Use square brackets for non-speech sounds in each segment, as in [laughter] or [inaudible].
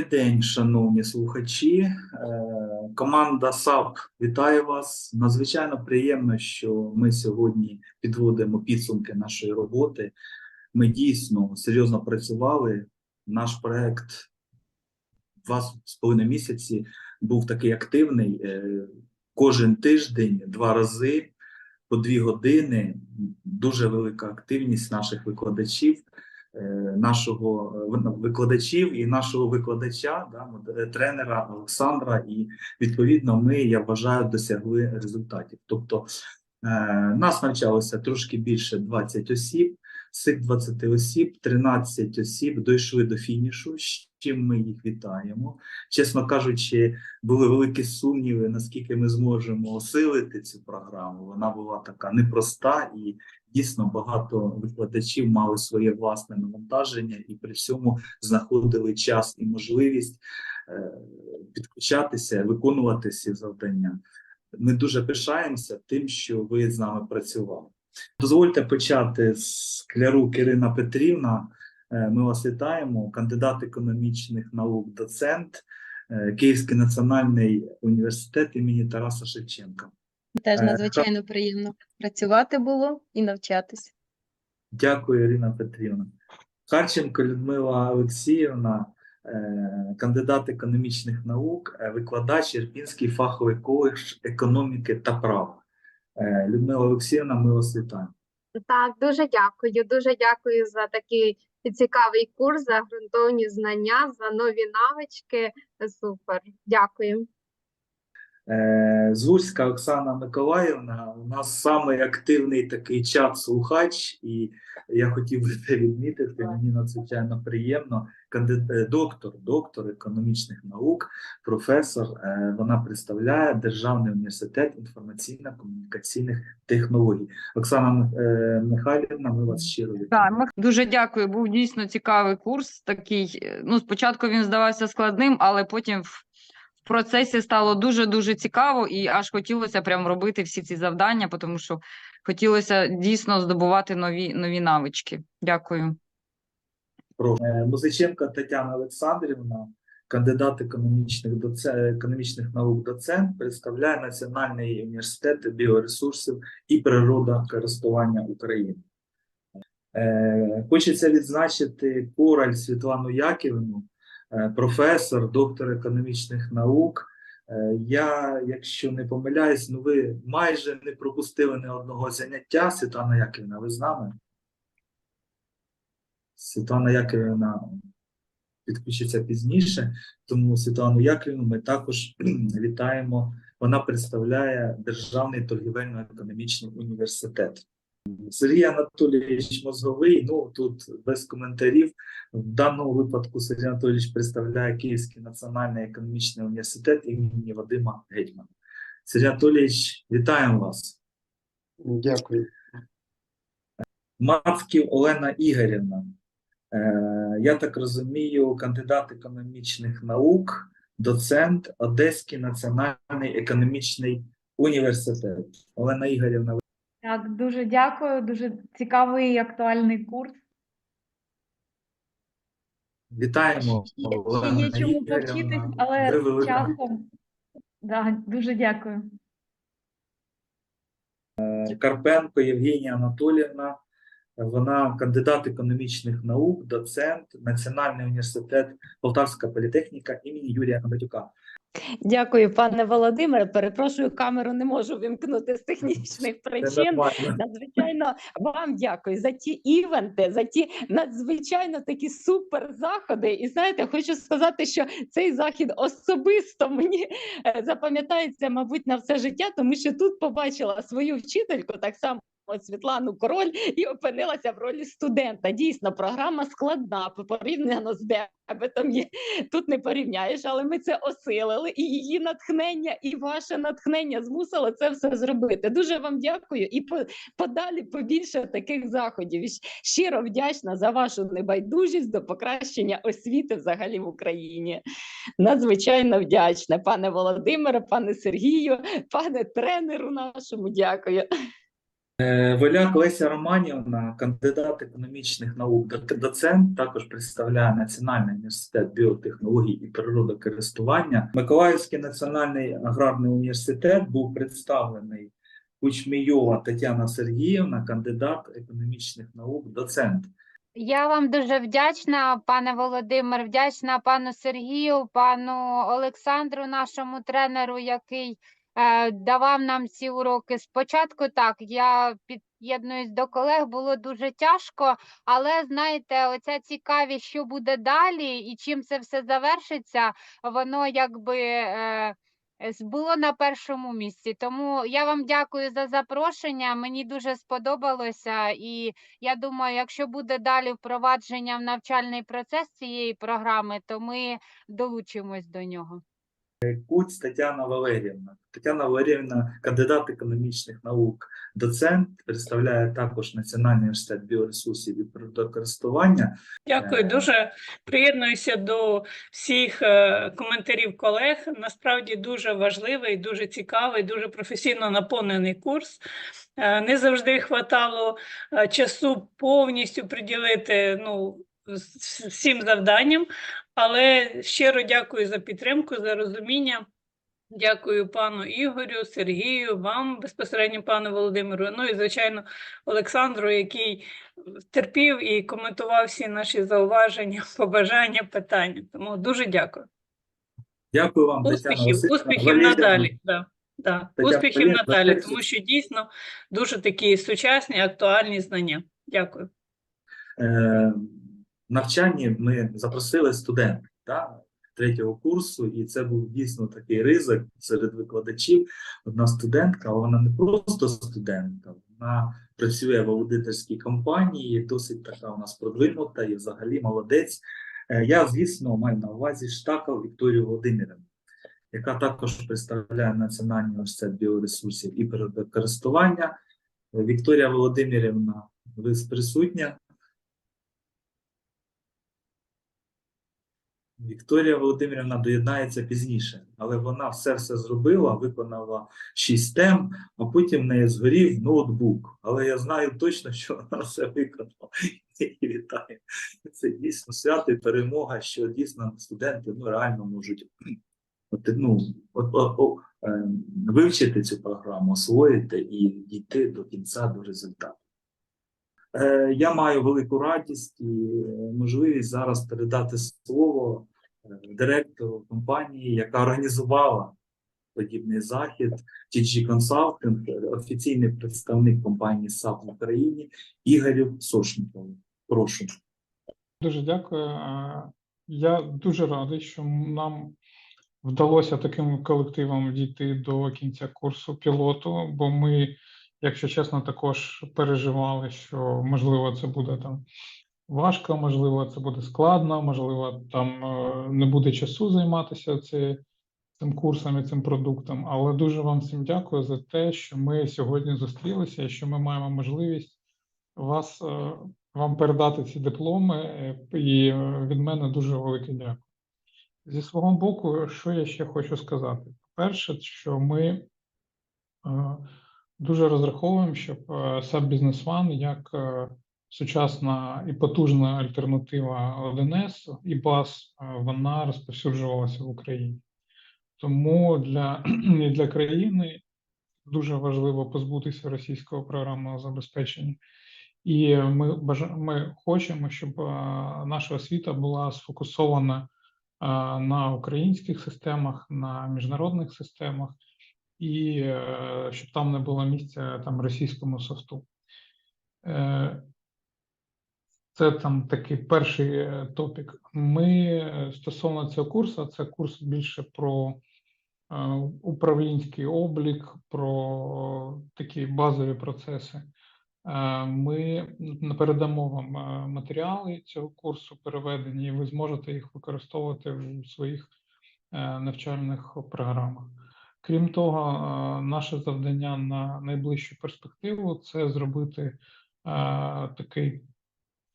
Добрий день, шановні слухачі. Е, Команда САП вітає вас. Надзвичайно приємно, що ми сьогодні підводимо підсумки нашої роботи. Ми дійсно серйозно працювали. Наш проект два з половиною місяці був такий активний. Е, Кожен тиждень, два рази по дві години. Дуже велика активність наших викладачів нашого е, викладачів і нашого викладача, да, тренера Олександра. І відповідно ми, я вважаю, досягли результатів. Тобто е, нас навчалося трошки більше 20 осіб. Цих 20 осіб 13 осіб дійшли до фінішу, з чим ми їх вітаємо. Чесно кажучи, були великі сумніви, наскільки ми зможемо осилити цю програму. Вона була така непроста і дійсно багато викладачів мали своє власне навантаження і при всьому знаходили час і можливість е, підключатися, виконувати ці завдання. Ми дуже пишаємося тим, що ви з нами працювали. Дозвольте почати з Клярук Ірина Петрівна. Е, Ми вас вітаємо, кандидат економічних наук, доцент, е, Київський національний університет імені Тараса Шевченка. Теж Е, надзвичайно приємно працювати було і навчатись. Дякую, Ірина Петрівна. Харченко Людмила Олексіївна, е, кандидат економічних наук, е, викладач Ірпінський фаховий коледж економіки та права. Людмила Олексіївна, ми вас вітаємо. Так, дуже дякую. Дуже дякую за такий цікавий курс, за ґрунтовні знання, за нові навички. Супер. Дякую. Е, Оксана Миколаївна, у нас самий активний такий чат-слухач, і я хотів би це відмітити. Мені надзвичайно приємно. Е, Доктор, доктор економічних наук, професор. е, Вона представляє Державний університет інформаційно-комунікаційних технологій. Оксана Михайлівна, ми вас щиро вітаємо. Дуже дякую. Був дійсно цікавий курс. Такий, ну, спочатку він здавався складним, але потім в процесі стало дуже-дуже цікаво, і аж хотілося прям робити всі ці завдання, тому що хотілося дійсно здобувати нові, нові навички. Дякую. Е, Музиченко Тетяна Олександрівна, кандидат економічних, доце... економічних наук, доцент, представляє Національний університет біоресурсів і природокористування України. Е, Хочеться відзначити Кораль Світлану Яківну, професор, доктор економічних наук. Е, Я, якщо не помиляюсь, ну ви майже не пропустили ні одного заняття. Світлана Яківна, ви з нами? Світлана Яківна підключиться пізніше, тому Світлану Яківну ми також [clears throat] вітаємо. Вона представляє Державний торгівельно-економічний університет. Сергій Анатолійович Мозговий, ну тут без коментарів. В даному випадку Сергій Анатолійович представляє Київський національний економічний університет імені Вадима Гетьмана. Сергій Анатолійович, вітаємо вас. Дякую. Мацків Олена Ігорівна. Е, я так розумію, кандидат економічних наук, доцент Одеський національний економічний університет. Олена Ігорівна, Так, дуже дякую. Дуже цікавий і актуальний курс. вітаємо. Ще ще є чому повчитись, але часом. Да, дуже дякую. Карпенко Євгенія Анатоліївна. Вона кандидат економічних наук, доцент, Національний університет Полтавська політехніка імені Юрія Кондратюка. Дякую, пане Володимире. Перепрошую, камеру не можу вимкнути з технічних причин. Надзвичайно вам дякую за ті івенти, за ті надзвичайно такі супер заходи. І знаєте, хочу сказати, що цей захід особисто мені е, запам'ятається, мабуть, на все життя, тому що тут побачила свою вчительку так само. Світлану Король і опинилася в ролі студента. Дійсно, програма складна порівняно з дебетом. є- Тут не порівняєш, але ми це осилили, і її натхнення, і ваше натхнення змусило це все зробити. Дуже вам дякую і подалі побільше таких заходів. Щиро вдячна за вашу небайдужість до покращення освіти взагалі в Україні. Надзвичайно вдячна, пане Володимире, пане Сергію, пане тренеру нашому. Дякую. Е, Воляк Леся Романівна, кандидат економічних наук, доцент, також представляє Національний університет біотехнологій і природокористування. Миколаївський національний аграрний університет був представлений Кучмійова Тетяна Сергіївна, кандидат економічних наук, доцент. Я вам дуже вдячна, пане Володимир, вдячна пану Сергію, пану Олександру, нашому тренеру, який давав нам ці уроки. Спочатку так, я під'єднуюсь до колег, було дуже тяжко, але знаєте, оця цікавість, що буде далі і чим це все завершиться, воно якби. Е, було на першому місці. Тому я вам дякую за запрошення. Мені дуже сподобалося, і я думаю, якщо буде далі впровадження в навчальний процес цієї програми, то ми долучимось до нього. Куць Тетяна Валеріївна. Тетяна Валеріївна, кандидат економічних наук, доцент, представляє також Національний університет біоресурсів і природокористування. Дякую, Е. дуже приєднуюся до всіх е, коментарів колег. Насправді дуже важливий, дуже цікавий, дуже професійно наповнений курс. Е, Не завжди хватало часу повністю приділити ну, всім завданням, але щиро дякую за підтримку, за розуміння. Дякую пану Ігорю, Сергію, вам безпосередньо, пану Володимиру. Ну і звичайно, Олександру, який терпів і коментував всі наші зауваження, [laughs] побажання, питання. Тому дуже дякую. Дякую вам, Успіхів, Васильівна. успіхів Валеріївна, надалі. Да, да. Тетяна Успіхів Валеріївна, надалі, тому що дійсно дуже такі сучасні, актуальні знання. Дякую. Е, навчанні ми запросили студентів да, третього курсу, і це був дійсно такий ризик серед викладачів. Одна студентка, вона не просто студентка, вона працює в аудиторській компанії, досить така у нас продвинута і взагалі молодець. Е, я, звісно, маю на увазі Штаков Вікторію Володимирівну, яка також представляє Національний університет біоресурсів і природокористування. Вікторія Володимирівна, ви присутня? Вікторія Володимирівна доєднається пізніше, але вона все все зробила, виконала шість тем, а потім в неї згорів ноутбук. Але я знаю точно, що вона все виконала. І вітаю. Це дійсно свято і перемога, що дійсно студенти ну, реально можуть от, ну, от, от, о, е, вивчити цю програму, освоїти і дійти до кінця до результату. Е, Я маю велику радість і е, можливість зараз передати слово е, директору компанії, яка організувала подібний захід, TG Consulting, офіційний представник компанії САП в Україні Ігорю Сошникову. Прошу. Дуже дякую. Я дуже радий, що нам вдалося таким колективом дійти до кінця курсу пілоту, бо ми, якщо чесно, також переживали, що можливо це буде там важко, можливо, це буде складно, можливо, там е, не буде часу займатися ци- цим курсом і цим продуктом. Але дуже вам всім дякую за те, що ми сьогодні зустрілися і що ми маємо можливість вас е, вам передати ці дипломи, і е, від мене дуже велике дякую. Зі свого боку, що я ще хочу сказати? Перше, що ми дуже розраховуємо, щоб SAP Business One як е, сучасна і потужна альтернатива 1С і БАС, е, вона розповсюджувалася в Україні. Тому для, для країни дуже важливо позбутися російського програмного забезпечення. І ми ми хочемо, щоб е, наша освіта була сфокусована на українських системах, на міжнародних системах, і е, щоб там не було місця там російському софту. Е, Це там такий перший е, топік. Ми е, стосовно цього курсу, це курс більше про е, управлінський облік, про такі базові процеси. Е, Ми передамо вам е, матеріали цього курсу переведені, і ви зможете їх використовувати в своїх е, навчальних програмах. Крім того, е, наше завдання на найближчу перспективу це зробити е, такий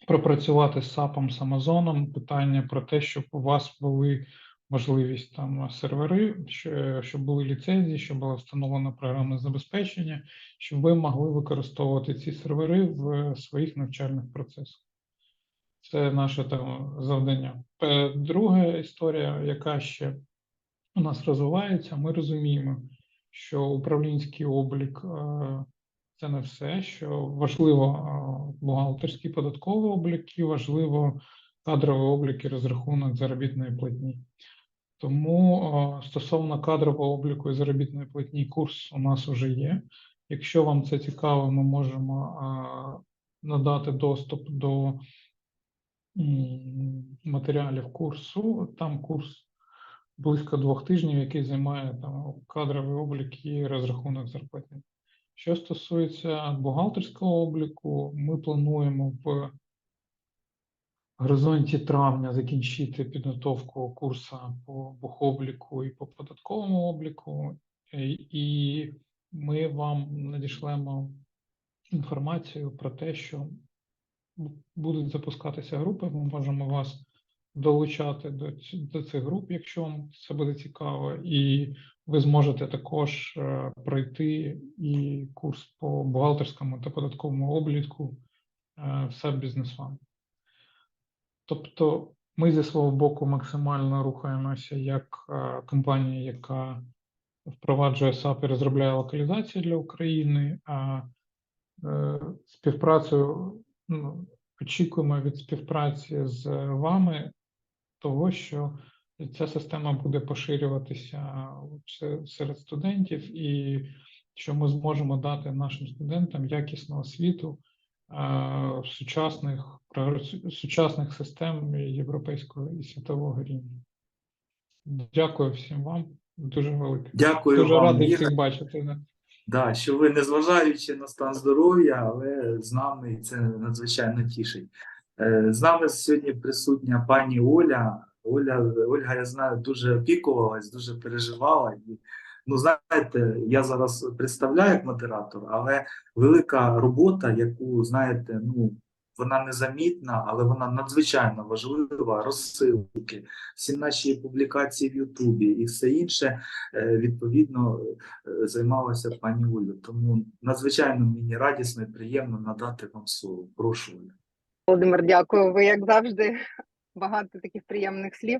пропрацювати з САПом з Амазоном питання про те, щоб у вас були можливість там сервери, що- щоб були ліцензії, щоб було встановлено програмне забезпечення, щоб ви могли використовувати ці сервери в своїх навчальних процесах. Це наше там завдання. Е, Друга історія, яка ще у нас розвивається, ми розуміємо, що управлінський облік е, це не все, що важливо е, бухгалтерський податковий облік і важливо кадровий облік і розрахунок заробітної платні. Тому е, стосовно кадрового обліку і заробітної платні курс у нас вже є. Якщо вам це цікаво, ми можемо надати доступ до матеріалів курсу. Там курс близько двох тижнів, який займає там кадровий облік і розрахунок зарплатні. Що стосується бухгалтерського обліку, ми плануємо в горизонті травня закінчити підготовку курсу по бухобліку і по податковому обліку, і ми вам надішлемо інформацію про те, що будуть запускатися групи. Ми можемо вас долучати до, до цих груп, якщо вам це буде цікаво, і ви зможете також е, пройти і курс по бухгалтерському та податковому обліку е, в SAP Business One. Тобто ми зі свого боку максимально рухаємося як е, компанія, яка впроваджує SAP і розробляє локалізацію для України, а співпрацю ну, очікуємо від співпраці з вами того, що ця система буде поширюватися серед студентів, і що ми зможемо дати нашим студентам якісну освіту сучасних сучасних систем європейського і світового рівня. Дякую всім вам. Дуже велике. Дякую Дуже вам, радий всіх бачити. Да, що ви, незважаючи на стан здоров'я, але з нами це надзвичайно тішить. Е, З нами сьогодні присутня пані Оля. Оля, Ольга, я знаю, дуже опікувалась, дуже переживала. Ну, знаєте, я зараз представляю як модератор, але велика робота, яку, знаєте, ну, вона незамітна, але вона надзвичайно важлива, розсилки, всі наші публікації в Ютубі і все інше, е, відповідно, е, займалася пані Оля. Тому надзвичайно мені радісно і приємно надати вам слово. Прошу Оля. Володимир, дякую. Ви, як завжди, багато таких приємних слів.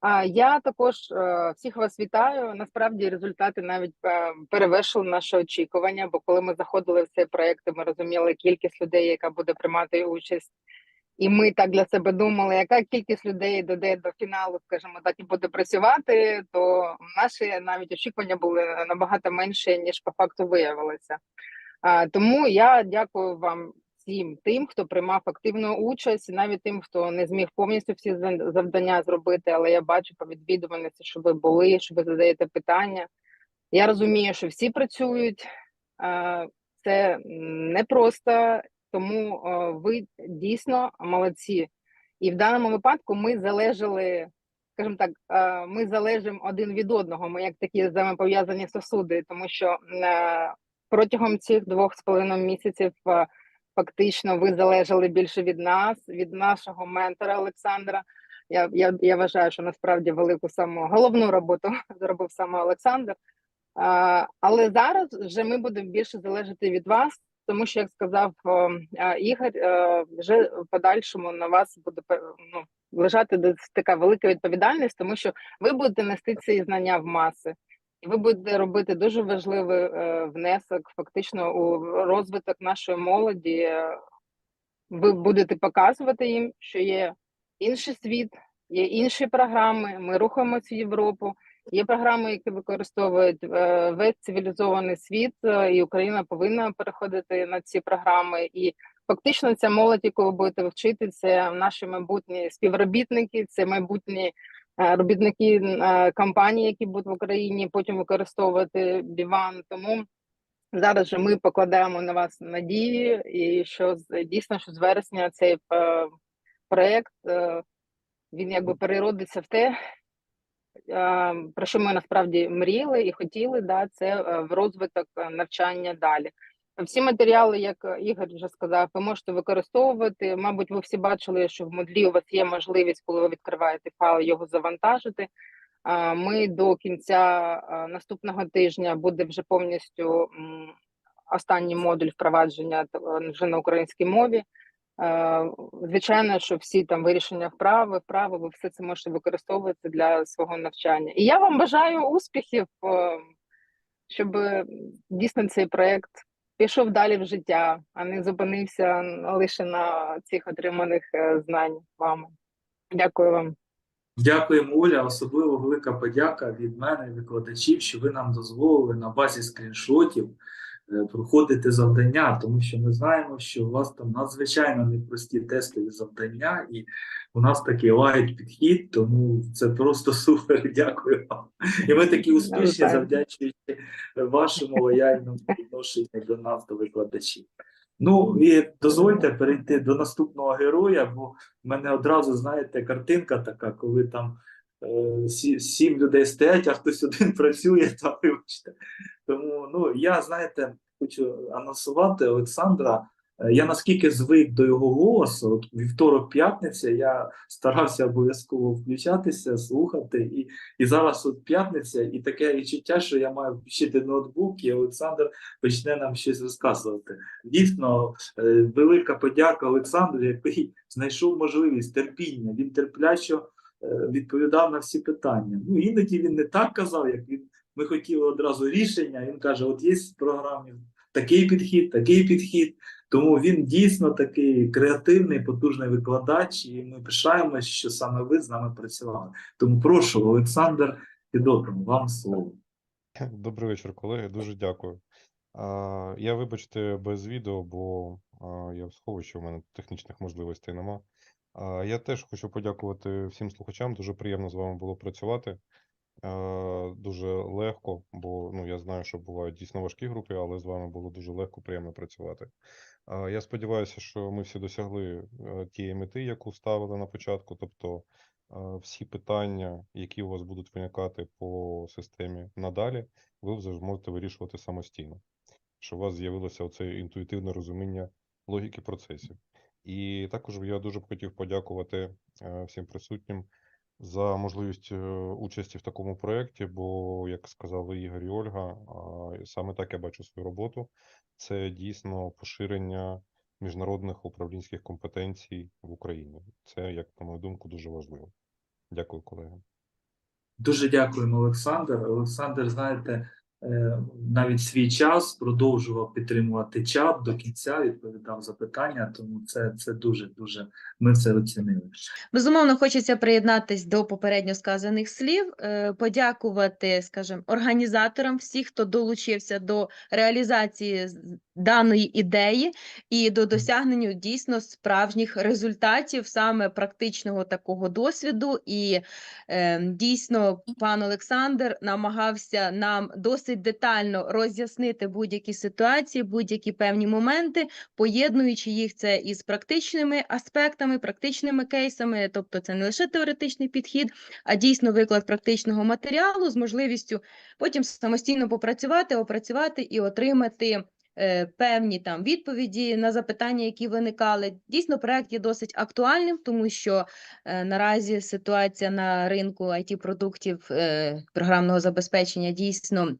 А я також е, всіх вас вітаю. Насправді результати навіть е, перевершили наші очікування. Бо коли ми заходили в цей проект, ми розуміли кількість людей, яка буде приймати участь. І ми так для себе думали, яка кількість людей дойде до фіналу, скажімо так, і буде працювати, то наші навіть очікування були набагато менше, ніж по факту виявилося. Тому я дякую вам всім тим, хто приймав активну участь, навіть тим, хто не зміг повністю всі зав- завдання зробити, але я бачу по відвідуваності, що ви були, що ви задаєте питання. Я розумію, що всі працюють. Це непросто, тому ви дійсно молодці. І в даному випадку ми залежали, скажімо так, ми залежимо один від одного. Ми як такі взаємопов'язані сосуди, тому що протягом цих двох з половиною місяців фактично ви залежали більше від нас, від нашого ментора Олександра. Я, я, я вважаю, що насправді велику саму головну роботу [laughs] зробив саме Олександр. А, але зараз вже ми будемо більше залежати від вас, тому що, як сказав е, Ігор, е, вже в подальшому на вас буде ну, лежати така велика відповідальність, тому що ви будете нести ці знання в маси. І ви будете робити дуже важливий е, внесок фактично у розвиток нашої молоді. Ви будете показувати їм, що є інший світ, є інші програми. Ми рухаємося в Європу. Є програми, які використовують е, весь цивілізований світ, е, і Україна повинна переходити на ці програми. І фактично ця молодь, яку ви будете вчити, це наші майбутні співробітники, це майбутні робітники е, компаній, які будуть в Україні потім використовувати Біван. Тому зараз же ми покладаємо на вас надії, і що дійсно, що з вересня цей е, проект е, він якби переродиться в те, е, про що ми насправді мріяли і хотіли, да, це е, в розвиток е, навчання далі. Всі матеріали, як е, Ігор вже сказав, ви можете використовувати. Мабуть, ви всі бачили, що в Moodle у вас є можливість, коли ви відкриваєте файл, його завантажити. Ми до кінця наступного тижня буде вже повністю останній модуль впровадження е, вже на українській мові. Е, Звичайно, що всі там вирішення вправи, вправи, ви все це можете використовувати для свого навчання. І я вам бажаю успіхів, е, щоб е, дійсно цей проект пішов далі в життя, а не зупинився лише на цих отриманих е, знань вами. Дякую вам. Дякуємо, Оля. Особливо велика подяка від мене, викладачів, що ви нам дозволили на базі скріншотів проходити завдання, тому що ми знаємо, що у вас там надзвичайно непрості тестові завдання, і у нас такий лайт підхід, тому це просто [laughs] супер. Дякую вам. І ми такі успішні, завдячуючи вашому лояльному відношенню до нас, до викладачів. Ну і дозвольте перейти до наступного героя, бо в мене одразу, знаєте, картинка така, коли там е, сім людей стоять, а хтось один [laughs] працює, там, вибачте. Тому ну, я, знаєте, хочу анонсувати Олександра. Е, Я наскільки звик до його голосу, от вівторок-п'ятниця, я старався обов'язково включатися, слухати. І, і зараз от п'ятниця, і таке відчуття, що я маю включити ноутбук, і Олександр почне нам щось розказувати. Дійсно, е, велика подяка Олександру, який знайшов можливість терпіння. Він терплячо е, відповідав на всі питання. Ну, іноді він не так казав, як він. Ми хотіли одразу рішення. Він каже: от є в програмі такий підхід, такий підхід. Тому він дійсно такий креативний, потужний викладач, і ми пишаємося, що саме ви з нами працювали. Тому прошу, Олександр Федотов, вам слово. Добрий вечір, колеги. Дуже дякую. Я, вибачте, без відео, бо я в сховищі, у мене технічних можливостей нема. Я теж хочу подякувати всім слухачам. Дуже приємно з вами було працювати. Дуже легко, бо ну, я знаю, що бувають дійсно важкі групи, але з вами було дуже легко, приємно працювати. Я сподіваюся, що ми всі досягли е, тієї мети, яку ставили на початку. Тобто всі питання, які у вас будуть виникати по системі надалі, ви вже зможете вирішувати самостійно, щоб у вас з'явилося оце інтуїтивне розуміння логіки процесів. І також я дуже б хотів подякувати е, всім присутнім за можливість е, участі в такому проєкті, бо, як сказали Ігор і Ольга, саме так я бачу свою роботу. Це дійсно поширення міжнародних управлінських компетенцій в Україні. Це, як на мою думку, дуже важливо. Дякую, колеги. Дуже дякуємо, Олександр. Олександр, знаєте, навіть свій час продовжував підтримувати чат до кінця, відповідав запитання, тому це, це дуже дуже ми це оцінили. Безумовно, хочеться приєднатись до попередньо сказаних слів, е, подякувати, скажімо, організаторам, всіх, хто долучився до реалізації даної ідеї і до досягнення дійсно справжніх результатів, саме практичного такого досвіду. І е, дійсно, пан Олександр намагався нам досить детально роз'яснити будь-які ситуації, будь-які певні моменти, поєднуючи їх це із практичними аспектами, практичними кейсами, тобто це не лише теоретичний підхід, а дійсно виклад практичного матеріалу з можливістю потім самостійно попрацювати, опрацювати і отримати. е, Певні там відповіді на запитання, які виникали. Дійсно, проект є досить актуальним, тому що е, наразі ситуація на ринку it продуктів е, програмного забезпечення дійсно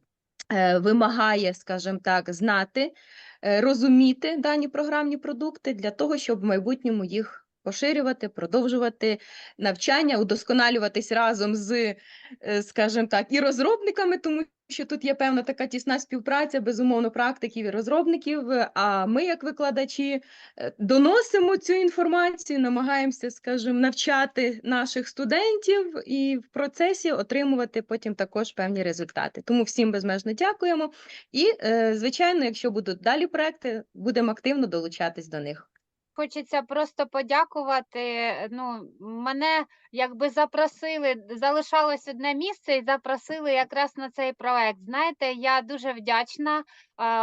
вимагає, скажімо так, знати, е, розуміти дані програмні продукти для того, щоб в майбутньому їх поширювати, продовжувати навчання, удосконалюватись разом з, е, скажімо так, і розробниками, тому що тут є певна така тісна співпраця, безумовно, практиків і розробників. А ми, як викладачі, е, доносимо цю інформацію, намагаємося, скажімо, навчати наших студентів і в процесі отримувати потім також певні результати. Тому всім безмежно дякуємо. І, е, звичайно, якщо будуть далі проекти, будемо активно долучатись до них. Хочеться просто подякувати. Ну, мене якби запросили, залишалось одне місце і запросили якраз на цей проект. Знаєте, я дуже вдячна,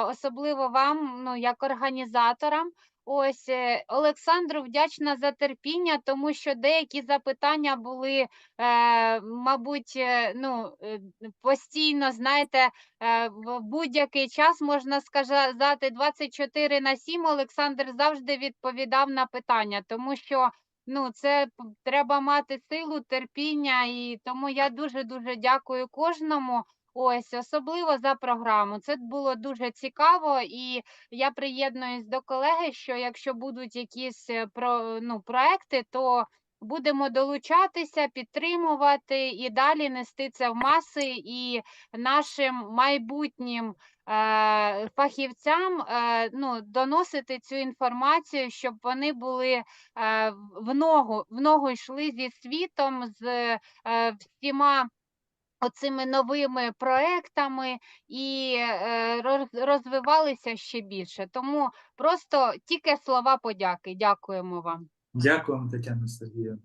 особливо вам, ну, як організаторам. Ось е, Олександру вдячна за терпіння, тому що деякі запитання були, е, мабуть, е, ну, е, постійно, знаєте, е, в будь-який час можна сказати 24 на 7 Олександр завжди відповідав на питання, тому що ну, це треба мати силу, терпіння, і тому я дуже дуже дякую кожному. Ось, особливо за програму. Це було дуже цікаво, і я приєднуюсь до колеги, що якщо будуть якісь е, про, ну, проекти, то будемо долучатися, підтримувати і далі нести це в маси і нашим майбутнім е, фахівцям е, ну, доносити цю інформацію, щоб вони були в ногу, в ногу йшли зі світом, з всіма оцими новими проектами і е, розвивалися ще більше. Тому просто тільки слова подяки. Дякуємо вам. Дякуємо, Тетяна Сергіївна.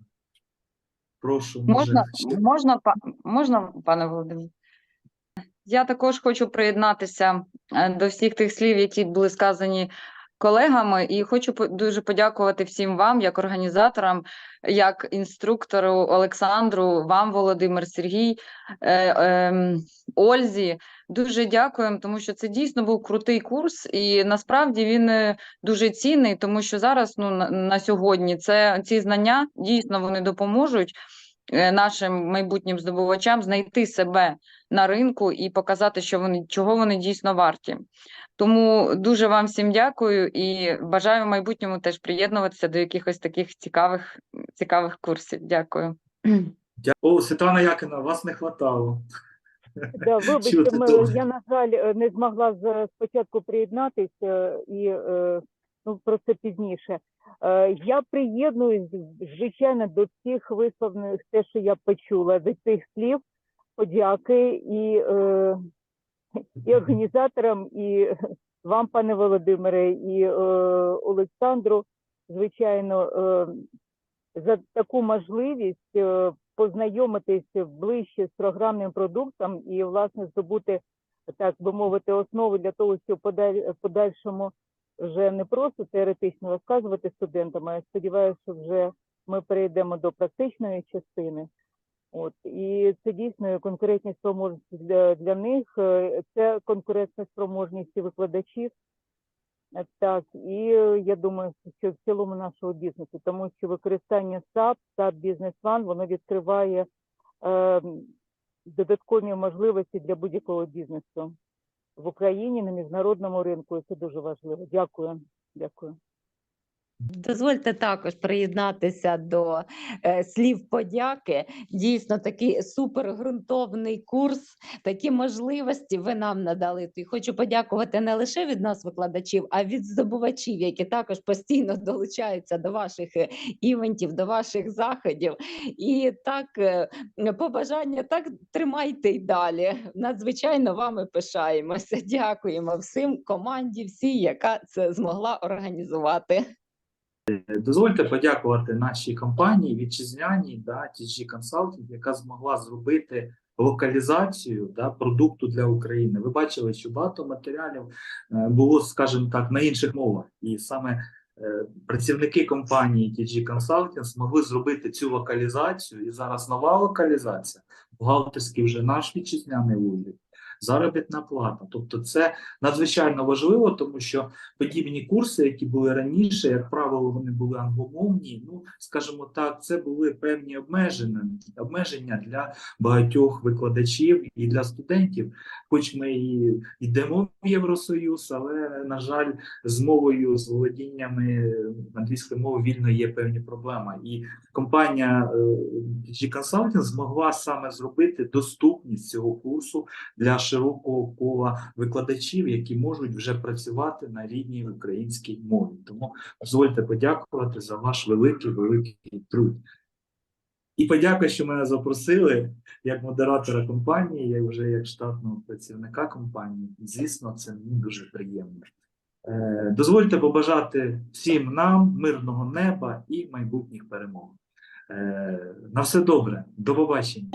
Прошу, може, Можна, можна, па- можна, пане Володимир? Я також хочу приєднатися е, до всіх тих слів, які були сказані колегами, і хочу дуже подякувати всім вам, як організаторам, як інструктору Олександру, вам, Володимир, Сергій, е, ем, Ользі. Дуже дякуємо, тому що це дійсно був крутий курс, і насправді він е, дуже цінний, тому що зараз, ну на, на сьогодні, це ці знання дійсно вони допоможуть е, нашим майбутнім здобувачам знайти себе на ринку і показати, що вони чого вони дійсно варті. Тому дуже вам всім дякую і бажаю в майбутньому теж приєднуватися до якихось таких цікавих, цікавих курсів. Дякую. дя- О, Світлана Якина, вас не хватало. Да, [laughs] вибачте, ми, я, на жаль, е, не змогла з- спочатку приєднатися і е, ну, про це пізніше. Е, Я приєднуюсь, звичайно, до всіх висловлених те, що я почула, до цих слів, подяки і, е, і організаторам, і вам, пане Володимире, і е, Олександру, звичайно, е, за таку можливість е, познайомитися ближче з програмним продуктом і, власне, здобути, так би мовити, основи для того, щоб подаль- подальшому вже не просто теоретично розказувати студентам, а я сподіваюся, що вже ми перейдемо до практичної частини. От і це дійсно конкурентні спроможності для, для них. е, Це конкурентна спроможність викладачів. Е, Так, і я думаю, що в цілому нашого бізнесу, тому що використання SAP, SAP Business One, воно відкриває е, додаткові можливості для будь-якого бізнесу в Україні на міжнародному ринку. І це дуже важливо. Дякую. Дякую. Дозвольте також приєднатися до е, слів подяки. Дійсно, такий супергрунтовний курс, такі можливості ви нам надали. І хочу подякувати не лише від нас, викладачів, а від здобувачів, які також постійно [laughs] долучаються до ваших е, івентів, до ваших заходів. І так, е, побажання, так тримайте й далі. Надзвичайно вами пишаємося. Дякуємо всім команді, всій, яка це змогла організувати. Дозвольте подякувати нашій компанії вітчизняній, да, TG Consulting, яка змогла зробити локалізацію да, продукту для України. Ви бачили, що багато матеріалів е, було, скажімо так, на інших мовах, і саме е, працівники компанії TG Consulting змогли зробити цю локалізацію, і зараз нова локалізація, бухгалтерський вже наш вітчизняний вузол, заробітна плата. Тобто, це надзвичайно важливо, тому що подібні курси, які були раніше, як правило, вони були англомовні. Ну, скажімо так, це були певні обмеження, обмеження для багатьох викладачів і для студентів. Хоч ми і йдемо в Євросоюз, але на жаль, з мовою, з володіннями англійської мови вільно є певні проблеми. І компанія е, DG Consulting змогла саме зробити доступність цього курсу для широкого кола викладачів, які можуть вже працювати на рідній українській мові. Тому дозвольте подякувати за ваш великий великий труд. І подякую, що мене запросили як модератора компанії, як вже як штатного працівника компанії. Звісно, це мені дуже приємно. Е, Дозвольте побажати всім нам мирного неба і майбутніх перемог. Е, На все добре, до побачення.